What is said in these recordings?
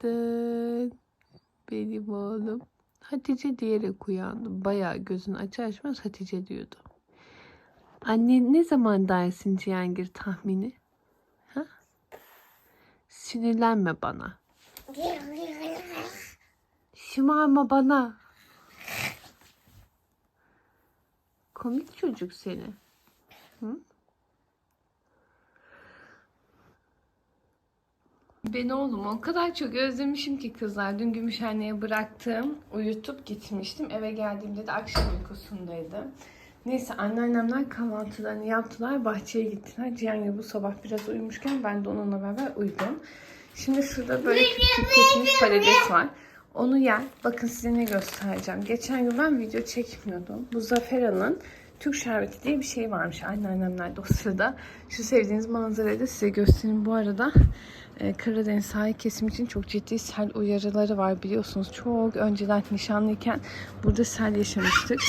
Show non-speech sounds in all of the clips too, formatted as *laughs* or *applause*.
Günaydın. Benim oğlum. Hatice diyerek uyandım. Bayağı gözünü açar açmaz Hatice diyordu. Anne ne zaman dersin Cihangir tahmini? Ha? Sinirlenme bana. Şımarma bana. Komik çocuk seni. Hı? Ben oğlum o kadar çok özlemişim ki kızlar. Dün Gümüşhane'ye bıraktım. Uyutup gitmiştim. Eve geldiğimde de akşam uykusundaydım. Neyse anneannemler kahvaltılarını yaptılar. Bahçeye gittiler. Cihangir bu sabah biraz uyumuşken ben de onunla beraber uyudum. Şimdi şurada böyle küçük kesmiş patates var. Onu yer. Bakın size ne göstereceğim. Geçen gün ben video çekmiyordum. Bu Zafera'nın Türk şerbeti diye bir şey varmış anneannemler de o sırada. Şu sevdiğiniz manzarayı da size göstereyim. Bu arada Karadeniz sahil kesimi için çok ciddi sel uyarıları var biliyorsunuz. Çok önceden nişanlıyken burada sel yaşamıştık.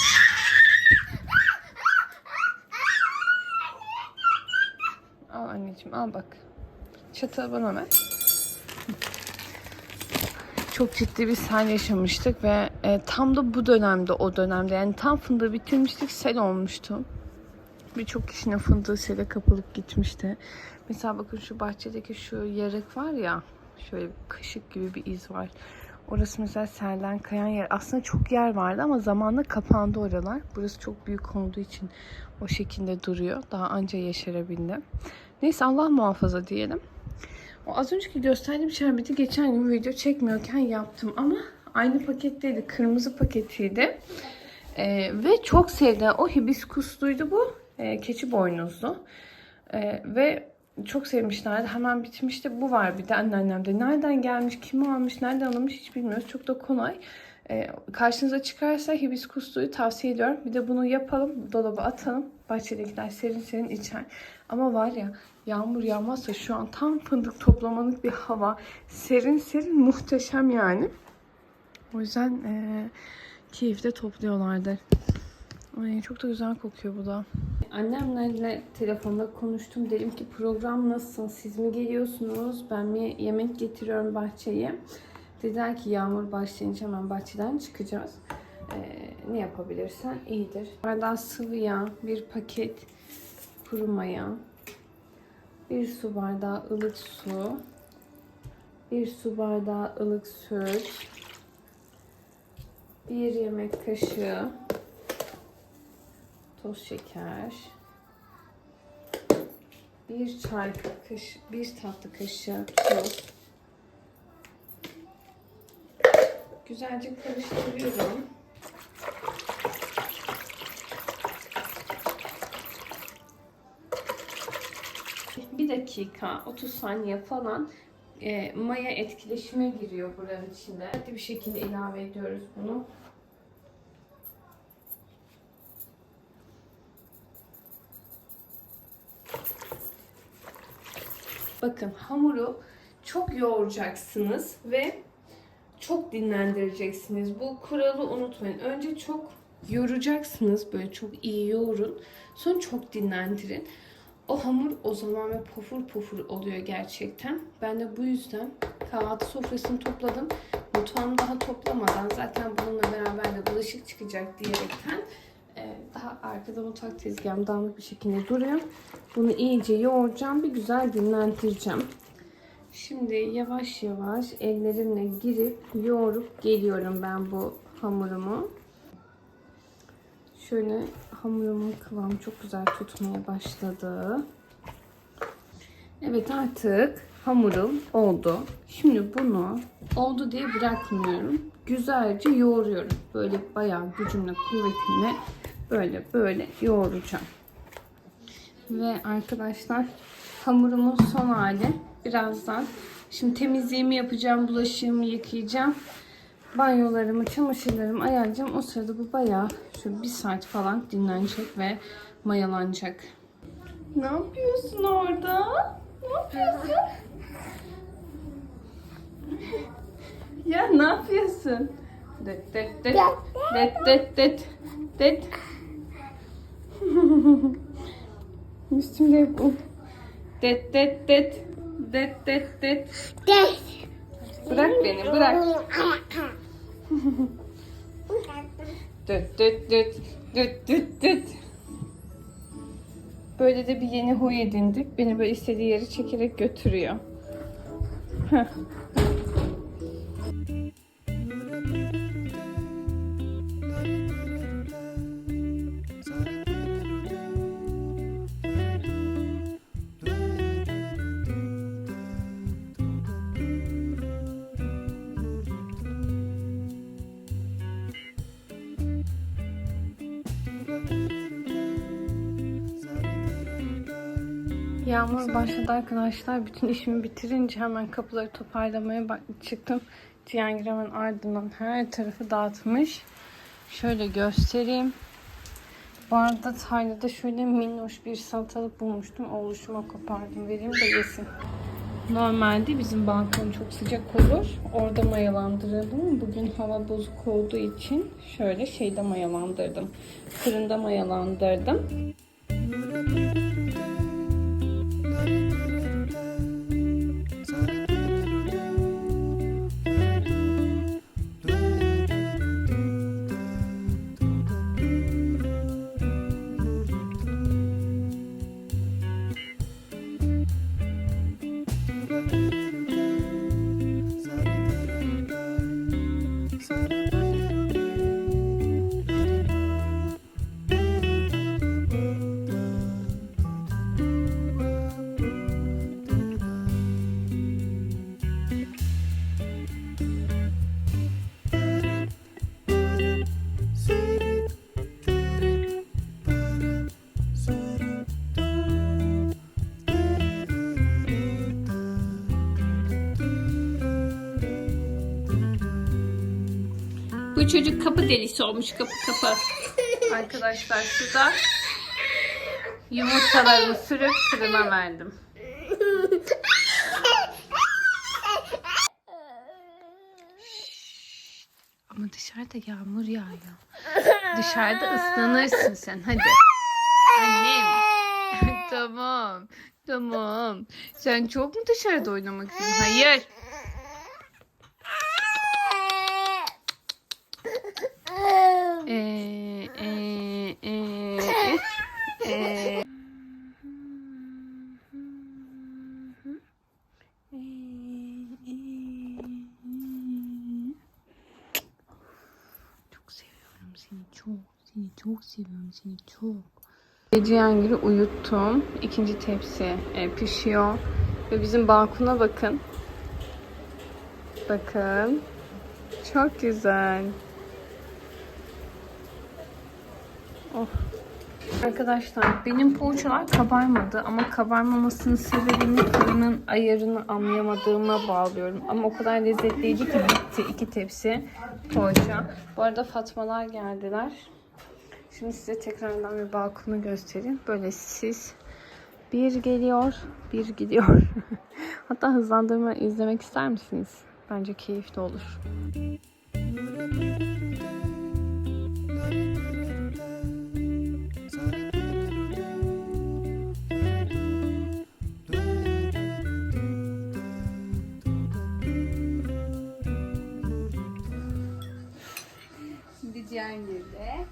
Al anneciğim al bak. Çatalı bana ver. Çok ciddi bir sel yaşamıştık ve e, tam da bu dönemde o dönemde yani tam fındığı bitirmiştik sel olmuştu. Birçok kişinin fındığı sele kapılıp gitmişti. Mesela bakın şu bahçedeki şu yarık var ya şöyle kaşık gibi bir iz var. Orası mesela selden kayan yer. Aslında çok yer vardı ama zamanla kapandı oralar. Burası çok büyük olduğu için o şekilde duruyor. Daha anca yeşerebildi. Neyse Allah muhafaza diyelim. O az önceki gösterdiğim şerbeti geçen gün video çekmiyorken yaptım ama aynı paketteydi. Kırmızı paketiydi. Ee, ve çok sevdi. O hibiskusluydu bu. Ee, keçi boynuzlu. Ee, ve çok sevmişlerdi. Hemen bitmişti. Bu var bir de anneannemde. Nereden gelmiş, kim almış, nereden alınmış hiç bilmiyoruz. Çok da kolay. Ee, karşınıza çıkarsa hibiskusluyu tavsiye ediyorum. Bir de bunu yapalım, dolaba atalım. Bahçedekiler serin serin içer. Ama var ya yağmur yağmazsa şu an tam fındık toplamalık bir hava. Serin serin muhteşem yani. O yüzden e, keyifle topluyorlardı. Ay, çok da güzel kokuyor bu da. Annemlerle telefonda konuştum. Dedim ki program nasıl? Siz mi geliyorsunuz? Ben mi yemek getiriyorum bahçeye? Dediler ki yağmur başlayınca hemen bahçeden çıkacağız. Ee, ne yapabilirsen iyidir. Arada sıvı yağ, bir paket kuru maya, bir su bardağı ılık su, bir su bardağı ılık süt, bir yemek kaşığı toz şeker, bir çay kaşığı, bir tatlı kaşığı tuz. Güzelce karıştırıyorum. Bir dakika, 30 saniye falan e, maya etkileşime giriyor buranın içinde. Hadi bir şekilde ilave ediyoruz bunu. Bakın hamuru çok yoğuracaksınız ve çok dinlendireceksiniz. Bu kuralı unutmayın. Önce çok yoğuracaksınız. Böyle çok iyi yoğurun. Sonra çok dinlendirin. O hamur o zaman ve pofur pofur oluyor gerçekten. Ben de bu yüzden kahvaltı sofrasını topladım. Mutfağımı daha toplamadan zaten bununla beraber de bulaşık çıkacak diyerekten daha arkada mutfak tezgahım dağınık bir şekilde duruyor. Bunu iyice yoğuracağım. Bir güzel dinlendireceğim. Şimdi yavaş yavaş ellerimle girip yoğurup geliyorum ben bu hamurumu. Şöyle hamurumun kıvamı çok güzel tutmaya başladı. Evet artık hamurum oldu. Şimdi bunu oldu diye bırakmıyorum. Güzelce yoğuruyorum. Böyle bayağı gücümle, kuvvetimle böyle böyle yoğuracağım. Ve arkadaşlar hamurumun son hali birazdan. Şimdi temizliğimi yapacağım, bulaşığımı yıkayacağım. Banyolarımı, çamaşırlarımı ayarlayacağım. O sırada bu bayağı şu bir saat falan dinlenecek ve mayalanacak. Ne yapıyorsun orada? Ne yapıyorsun? Ya ne yapıyorsun? Det det det det det det det *laughs* Üstümde bu. Det det det Det det det. Des. Bırak beni bırak. *laughs* Düt düt düt düt düt düt. Böyle de bir yeni huy edindik. Beni böyle istediği yere çekerek götürüyor. Heh. Yağmur başladı arkadaşlar. Bütün işimi bitirince hemen kapıları toparlamaya çıktım. Cihangir hemen ardından her tarafı dağıtmış. Şöyle göstereyim. Bu arada tarlada şöyle minnoş bir salatalık bulmuştum. Oğluşuma kopardım. Vereyim de yesin. Normalde bizim balkon çok sıcak olur. Orada mayalandırırdım. Bugün hava bozuk olduğu için şöyle şeyde mayalandırdım. Fırında mayalandırdım. Bu çocuk kapı delisi olmuş kapı kapı. Arkadaşlar şurada yumurtalarımı sürüp fırına verdim. Ama dışarıda yağmur yağıyor. Dışarıda ıslanırsın sen hadi. Annem. *laughs* tamam. Tamam. Sen çok mu dışarıda oynamak istiyorsun? Hayır. Ee, ee, ee, ee. Çok seviyorum seni çok. Seni çok seviyorum seni çok. Gece yangiri uyuttum. İkinci tepsi e, pişiyor. Ve bizim balkona bakın. Bakın. Çok güzel. Oh. Arkadaşlar benim poğaçalar kabarmadı ama kabarmamasının sebebini fırının ayarını anlayamadığıma bağlıyorum. Ama o kadar lezzetliydi ki bitti iki tepsi poğaça. Bu arada Fatmalar geldiler. Şimdi size tekrardan bir balkonu göstereyim. Böyle sis bir geliyor, bir gidiyor. *laughs* Hatta hızlandırma izlemek ister misiniz? Bence keyifli olur. Cihangir'de.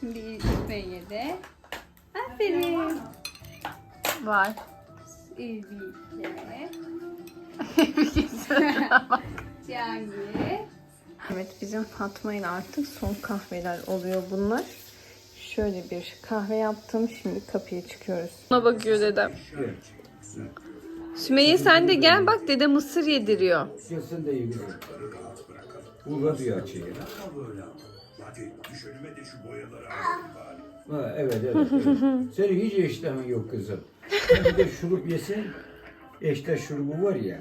Şimdi İsmail'de. Aferin. Var. İlbi'de. Cihangir. *laughs* Evet bizim Fatma ile artık son kahveler oluyor bunlar. Şöyle bir kahve yaptım. Şimdi kapıya çıkıyoruz. Buna bakıyor dedem. Sümeyye sen de gel bak dede mısır yediriyor. De kızım. Burada diyor açıyı. Hadi düş önüme de şu boyaları. Ha, evet evet. evet. *laughs* Senin hiç iştahın yok kızım. Sen bir de şurup yesin. Eşte şurubu var ya.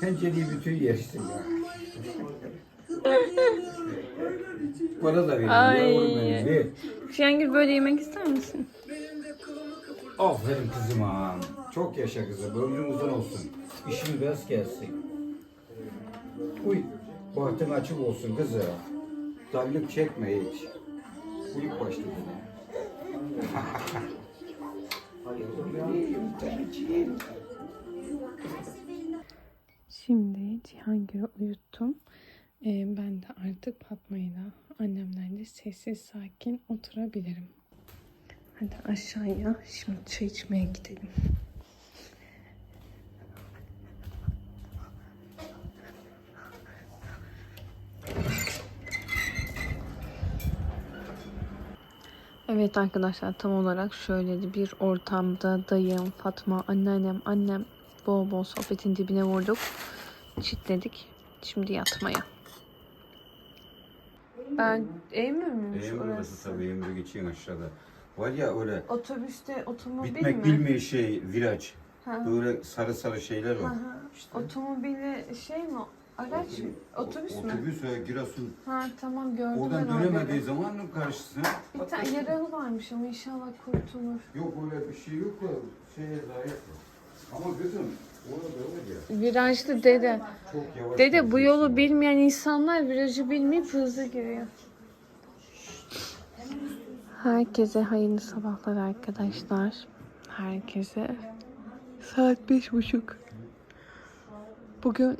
Tencereyi bütün yersin ya. *laughs* Bana da verin Ay. yavrum benim. Ver. Şengül böyle yemek ister misin? Aferin kızıma. Çok yaşa kızım. Ömrün uzun olsun. İşin rast gelsin. Uy. Bahtın açık olsun kızım. Dallık çekme hiç. Uyuk başladı. Şimdi Cihangir'i uyuttum. Ee, ben de artık Fatma'yla annemlerle sessiz sakin oturabilirim. Hadi aşağıya şimdi çay içmeye gidelim. Evet arkadaşlar tam olarak şöyle bir ortamda dayım, Fatma, anneannem, annem bol bol sohbetin dibine vurduk. Çitledik. Şimdi yatmaya. Ben ev mi miymiş Eğim orası? burası tabii Emre geçeyim aşağıda. Var ya öyle Otobüste otomobil bitmek mi? bilmeyen şey viraj. Ha. Böyle sarı sarı şeyler var. Aha. İşte. Otomobili şey mi? Araç mı? Otobüs mü? Otobüs ve Giresun. Ha tamam gördüm Oradan ben dönemediği orayı. zaman karşısına. Bir tane yaralı varmış ama inşallah kurtulur. Yok öyle bir şey yok da şeye zayıf. Ama kızım ya. Virajlı dede. Dede bu yolu bilmeyen insanlar virajı bilmeyip hızlı giriyor. Herkese hayırlı sabahlar arkadaşlar. Herkese. Saat beş buçuk. Bugün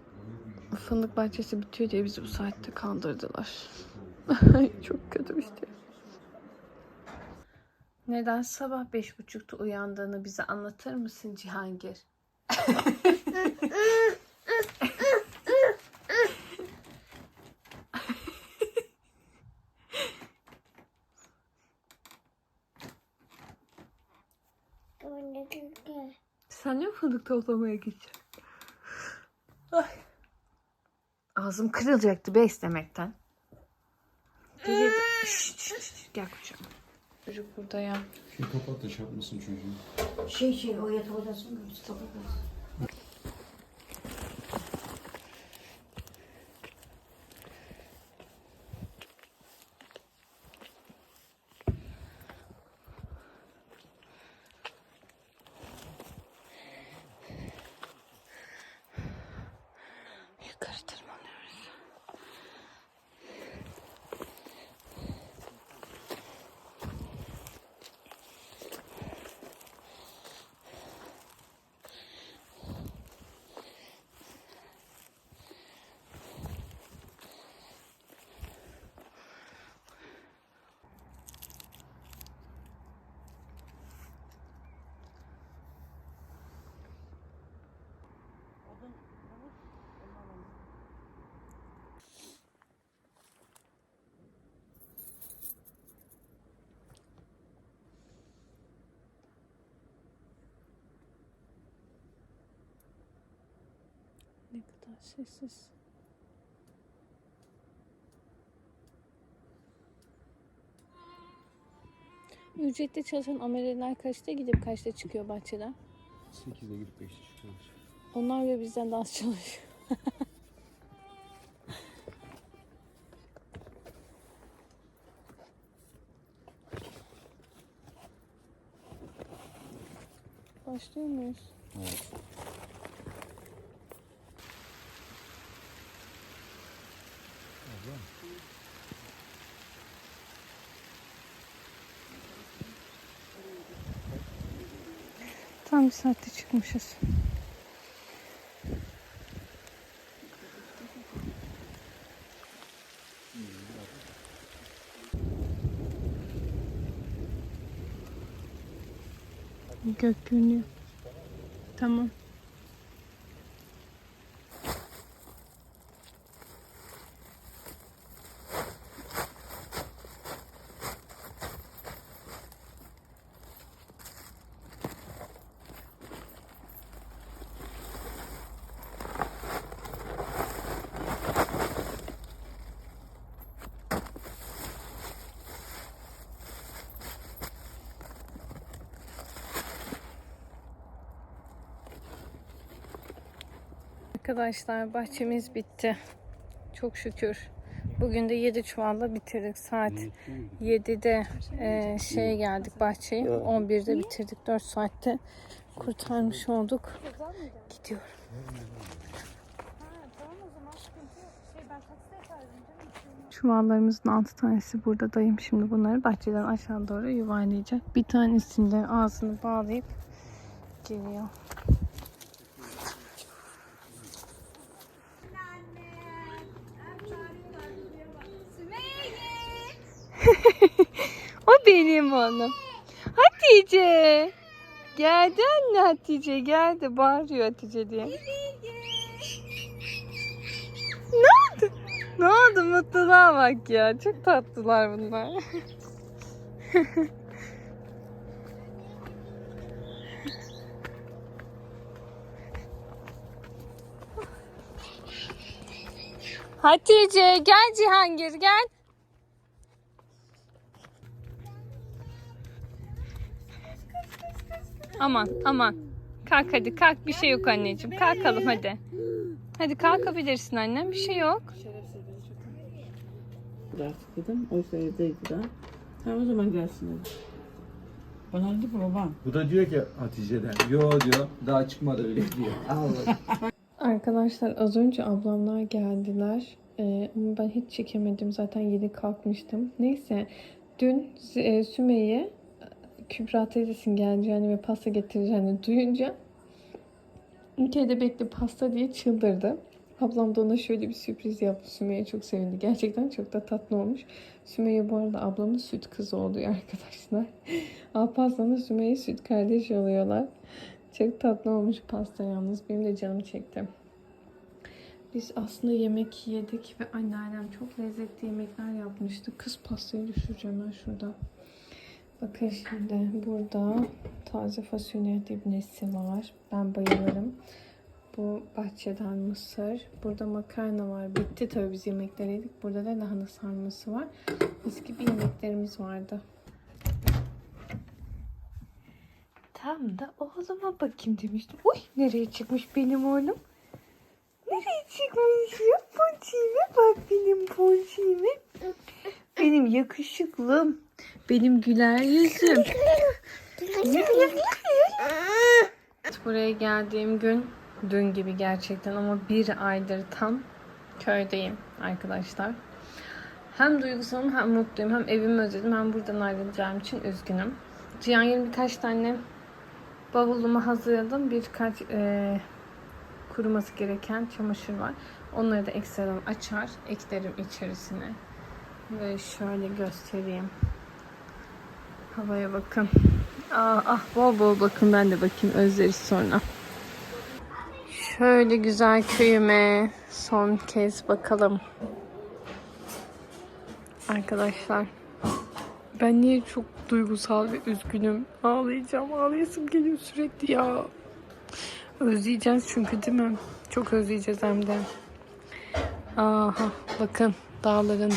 fındık bahçesi bitiyor diye bizi bu saatte kaldırdılar. *laughs* Çok kötü bir şey. Neden sabah beş buçukta uyandığını bize anlatır mısın Cihangir? Sen ne fındık toplamaya gideceksin? Ay. Ağzım kırılacaktı be istemekten. Dedi, şşt, gel kucağıma. Çocuk burada ya. Şu kapat da çarpmasın çocuğu. Şey şey o yatak odasında Mustafa Ne kadar sessiz. Ücretli çalışan ameleler kaçta gidip kaçta çıkıyor bahçeden? 8'de gidip 5'te çıkıyorlar. Onlar ve bizden daha az çalışıyor. *laughs* Başlıyor muyuz? Evet. Tam bir saatte çıkmışız. Gök görünüyor. Tamam. Arkadaşlar bahçemiz bitti. Çok şükür. Bugün de 7 çuvalla bitirdik. Saat 7'de e, şeye geldik bahçeyi. 11'de bitirdik. 4 saatte kurtarmış olduk. Gidiyorum. Çuvallarımızın altı tanesi burada dayım şimdi bunları bahçeden aşağı doğru yuvarlayacak. Bir tanesinde ağzını bağlayıp geliyor. *laughs* o benim oğlum. Hatice. Geldi anne Hatice geldi. Bağırıyor Hatice diye. ne oldu? Ne oldu? Mutluluğa bak ya. Çok tatlılar bunlar. *laughs* Hatice gel Cihangir gel. Aman aman. Kalk hadi kalk bir şey yok anneciğim. Kalkalım hadi. Hadi kalkabilirsin annem bir şey yok. Artık dedim. Oysa evdeydi daha. Tamam o zaman gelsin dedi. Bana dedi babam. Bu da diyor ki Hatice'den. Yo diyor. Daha çıkmadı öyle diyor. *laughs* Allah. Arkadaşlar az önce ablamlar geldiler. Ee, ama ben hiç çekemedim. Zaten yeni kalkmıştım. Neyse. Dün e, Sümeyye Kübra teyzesinin geleceğini ve pasta getireceğini duyunca ülkede bekle pasta diye çıldırdı. Ablam da ona şöyle bir sürpriz yaptı. Sümeyye çok sevindi. Gerçekten çok da tatlı olmuş. Sümeyye bu arada ablamın süt kızı oluyor arkadaşlar. *laughs* Alparslan'la Sümeyye süt kardeş oluyorlar. Çok tatlı olmuş pasta yalnız. Benim de canım çekti. Biz aslında yemek yedik ve anneannem çok lezzetli yemekler yapmıştı. Kız pastayı düşüreceğim ben şurada. Bakın şimdi burada taze fasulye dibnesi var. Ben bayılırım. Bu bahçeden mısır. Burada makarna var. Bitti tabii biz yemekler yedik. Burada da lahana sarması var. Mis gibi yemeklerimiz vardı. Tam da oğluma bakayım demiştim. Uy nereye çıkmış benim oğlum? Nereye çıkmış ya? Ponçiğime bak benim ponçiğime. Benim yakışıklım. Benim güler yüzüm. Buraya geldiğim gün dün gibi gerçekten ama bir aydır tam köydeyim arkadaşlar. Hem duygusalım hem mutluyum hem evimi özledim hem buradan ayrılacağım için üzgünüm. Cihangir'in birkaç tane bavulumu hazırladım. Birkaç eee, kuruması gereken çamaşır var. Onları da ekstradan açar, eklerim içerisine. Ve şöyle göstereyim. Havaya bakın. Ah, ah bol bol bakın ben de bakayım özleriz sonra. Şöyle güzel köyüme son kez bakalım. Arkadaşlar. Ben niye çok duygusal ve üzgünüm. Ağlayacağım. Ağlayasım geliyor sürekli ya. Özleyeceğiz çünkü değil mi? Çok özleyeceğiz hem de. Aha bakın dağların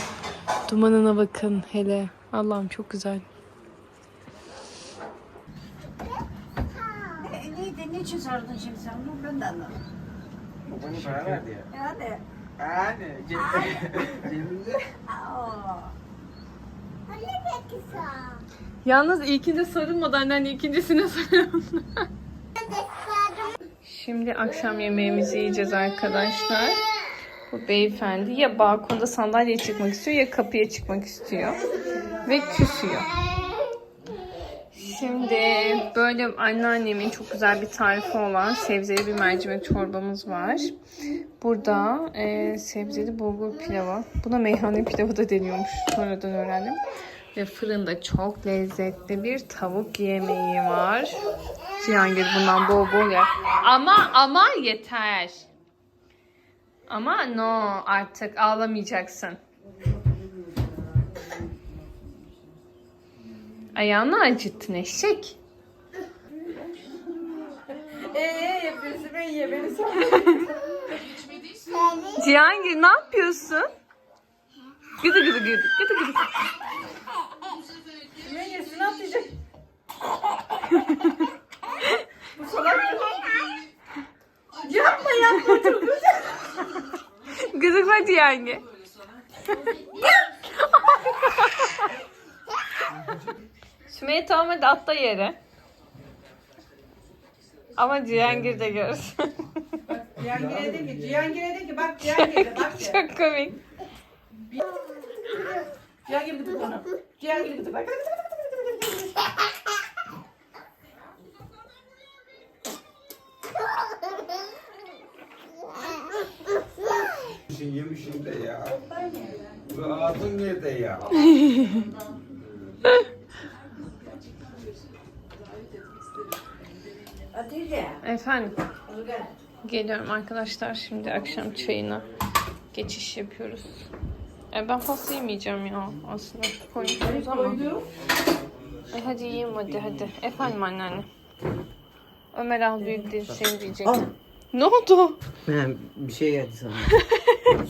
dumanına bakın hele. Allah'ım çok güzel. Ne çözerdin şimdi sen bunu? Ben de anlamadım. Babana para verdi ya. Hadi. Yani ce- cebimde. *laughs* Yalnız ilkinde sarılmadan hani ikincisine sarılın. Şimdi akşam yemeğimizi yiyeceğiz arkadaşlar. Bu beyefendi ya balkonda sandalyeye çıkmak istiyor ya kapıya çıkmak istiyor. Ve küsüyor. Şimdi böyle anneannemin çok güzel bir tarifi olan sebzeli bir mercimek çorbamız var. Burada e, sebzeli bulgur pilavı. Buna meyhane pilavı da deniyormuş. Sonradan öğrendim. Ve fırında çok lezzetli bir tavuk yemeği var. Cihangir bundan bol bol yer. Ama ama yeter. Ama no artık ağlamayacaksın. Ayağını acıttın eşek. Eee yapıyorsun ben ye beni Cihangir ne yapıyorsun? Gıdı gıdı gıdı gıdı gıdı. Kimin yesin atlayacak. Bu salak Yapma yapma çok güzel. Gıdıkla Cihangir. *laughs* *laughs* Sümeyye tamam hadi atla yere. Ama Cihangir de görsün. Cihangir'e de ki, Cihangir'e de ki bak Cihangir'e bak. Çok komik. Cihangir gıdık onu. Cihangir gıdık bak. Yemişin de ya. Ağzın nerede ya? *laughs* Efendim geliyorum arkadaşlar şimdi akşam çayına geçiş yapıyoruz. E, ben pasta yemeyeceğim ya aslında koymuşsunuz ama. E, hadi yiyeyim hadi hadi. Efendim anneanne. Ömer al büyük değil şey diyecek. Ne oldu? Ben bir şey geldi sana. *laughs*